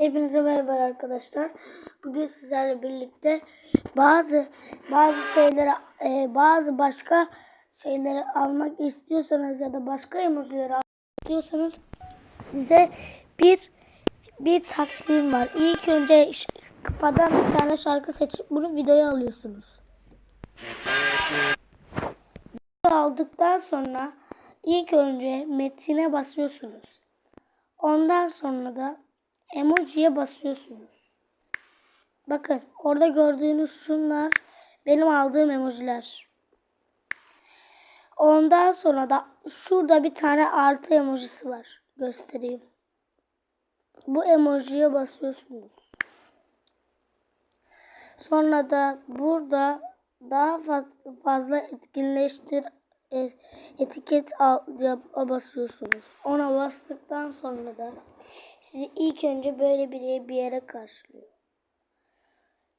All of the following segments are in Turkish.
Hepinize merhaba arkadaşlar. Bugün sizlerle birlikte bazı bazı şeyleri e, bazı başka şeyleri almak istiyorsanız ya da başka emojileri almak istiyorsanız size bir bir taktiğim var. İlk önce kafadan bir tane şarkı seçip bunu videoya alıyorsunuz. Aldıktan sonra ilk önce metine basıyorsunuz. Ondan sonra da emojiye basıyorsunuz. Bakın orada gördüğünüz şunlar benim aldığım emojiler. Ondan sonra da şurada bir tane artı emojisi var. Göstereyim. Bu emojiye basıyorsunuz. Sonra da burada daha faz- fazla etkinleştir etiket al, basıyorsunuz. Ona bastıktan sonra da sizi ilk önce böyle bir, yere karşılıyor.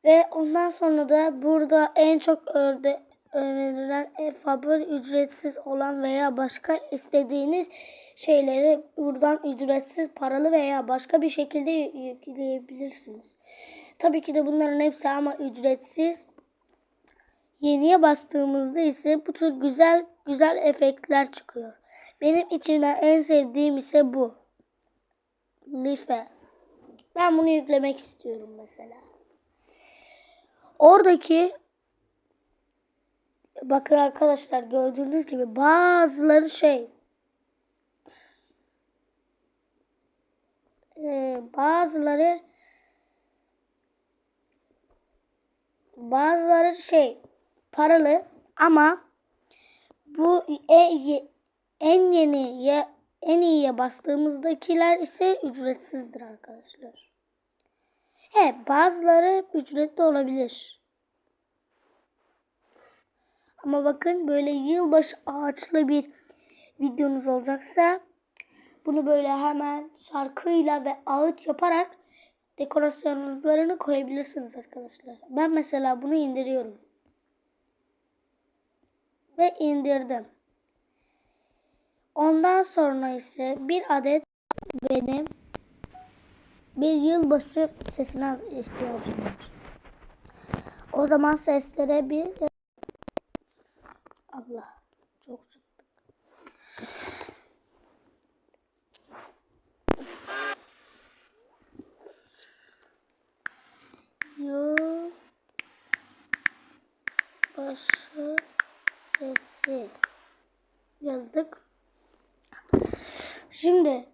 Ve ondan sonra da burada en çok örde, önerilen e, favori ücretsiz olan veya başka istediğiniz şeyleri buradan ücretsiz paralı veya başka bir şekilde yü- yükleyebilirsiniz. Tabii ki de bunların hepsi ama ücretsiz. Yeniye bastığımızda ise bu tür güzel güzel efektler çıkıyor. Benim içimden en sevdiğim ise bu. Life. Ben bunu yüklemek istiyorum mesela. Oradaki bakın arkadaşlar gördüğünüz gibi bazıları şey e, bazıları bazıları şey paralı ama bu en, en yeni en iyiye bastığımızdakiler ise ücretsizdir arkadaşlar. He bazıları ücretli olabilir. Ama bakın böyle yılbaşı ağaçlı bir videonuz olacaksa bunu böyle hemen şarkıyla ve ağaç yaparak dekorasyonlarını koyabilirsiniz arkadaşlar. Ben mesela bunu indiriyorum. Ve indirdim. Ondan sonra ise bir adet benim bir yılbaşı sesine ihtiyacım. O zaman seslere bir Allah çok çıktık. Yılbaşı sesi yazdık. Şimdi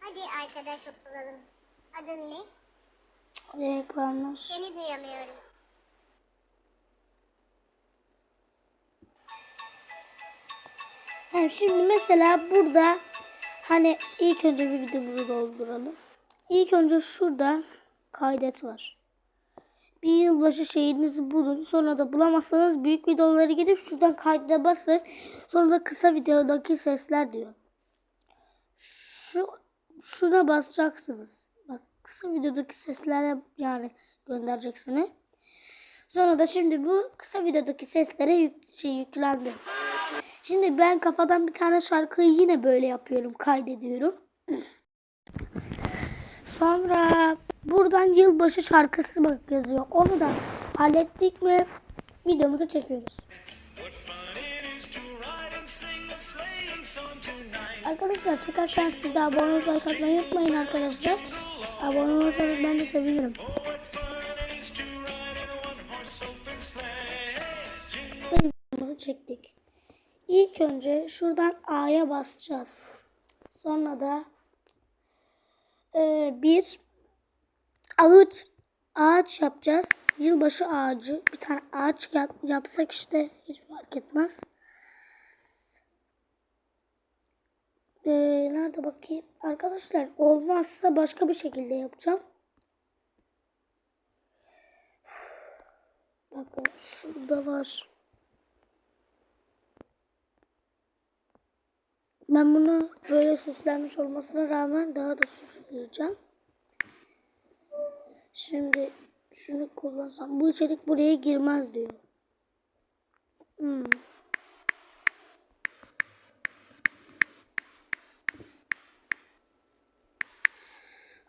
Hadi arkadaş olalım. Adın ne? reklamlar. Seni duyamıyorum. Yani şimdi mesela burada hani ilk önce bir videomuzu dolduralım. İlk önce şurada kaydet var. Bir yılbaşı şeyinizi bulun. Sonra da bulamazsanız büyük videoları gidip şuradan kaydede basın. Sonra da kısa videodaki sesler diyor. Şu şuna basacaksınız. Bak kısa videodaki seslere yani göndereceksiniz. Sonra da şimdi bu kısa videodaki seslere yük, şey yüklendi. Şimdi ben kafadan bir tane şarkıyı yine böyle yapıyorum, kaydediyorum. Sonra buradan yılbaşı şarkısı bak yazıyor. Onu da hallettik mi videomuzu çekiyoruz. Arkadaşlar çekerken siz de abone olmayı atmayı unutmayın arkadaşlar. Abone olursanız ben de sevinirim. Videomuzu çektik. İlk önce şuradan A'ya basacağız. Sonra da e, bir ağaç ağaç yapacağız. Yılbaşı ağacı. Bir tane ağaç yap- yapsak işte hiç fark etmez. E, nerede bakayım? Arkadaşlar olmazsa başka bir şekilde yapacağım. Bakın şurada var. Ben bunu böyle süslenmiş olmasına rağmen daha da süsleyeceğim. Şimdi şunu kullansam bu içerik buraya girmez diyor. Hmm.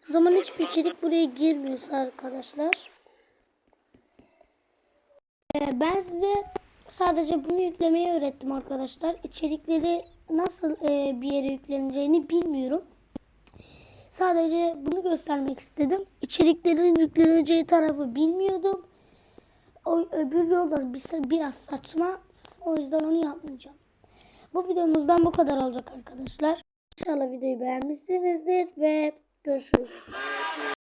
zaman hiçbir içerik buraya girmiyorsa arkadaşlar. Ee, ben size sadece bunu yüklemeyi öğrettim arkadaşlar. İçerikleri nasıl e, bir yere yükleneceğini bilmiyorum. Sadece bunu göstermek istedim. İçeriklerin yükleneceği tarafı bilmiyordum. O öbür yolda bir- biraz saçma. O yüzden onu yapmayacağım. Bu videomuzdan bu kadar olacak arkadaşlar. İnşallah videoyu beğenmişsinizdir ve görüşürüz.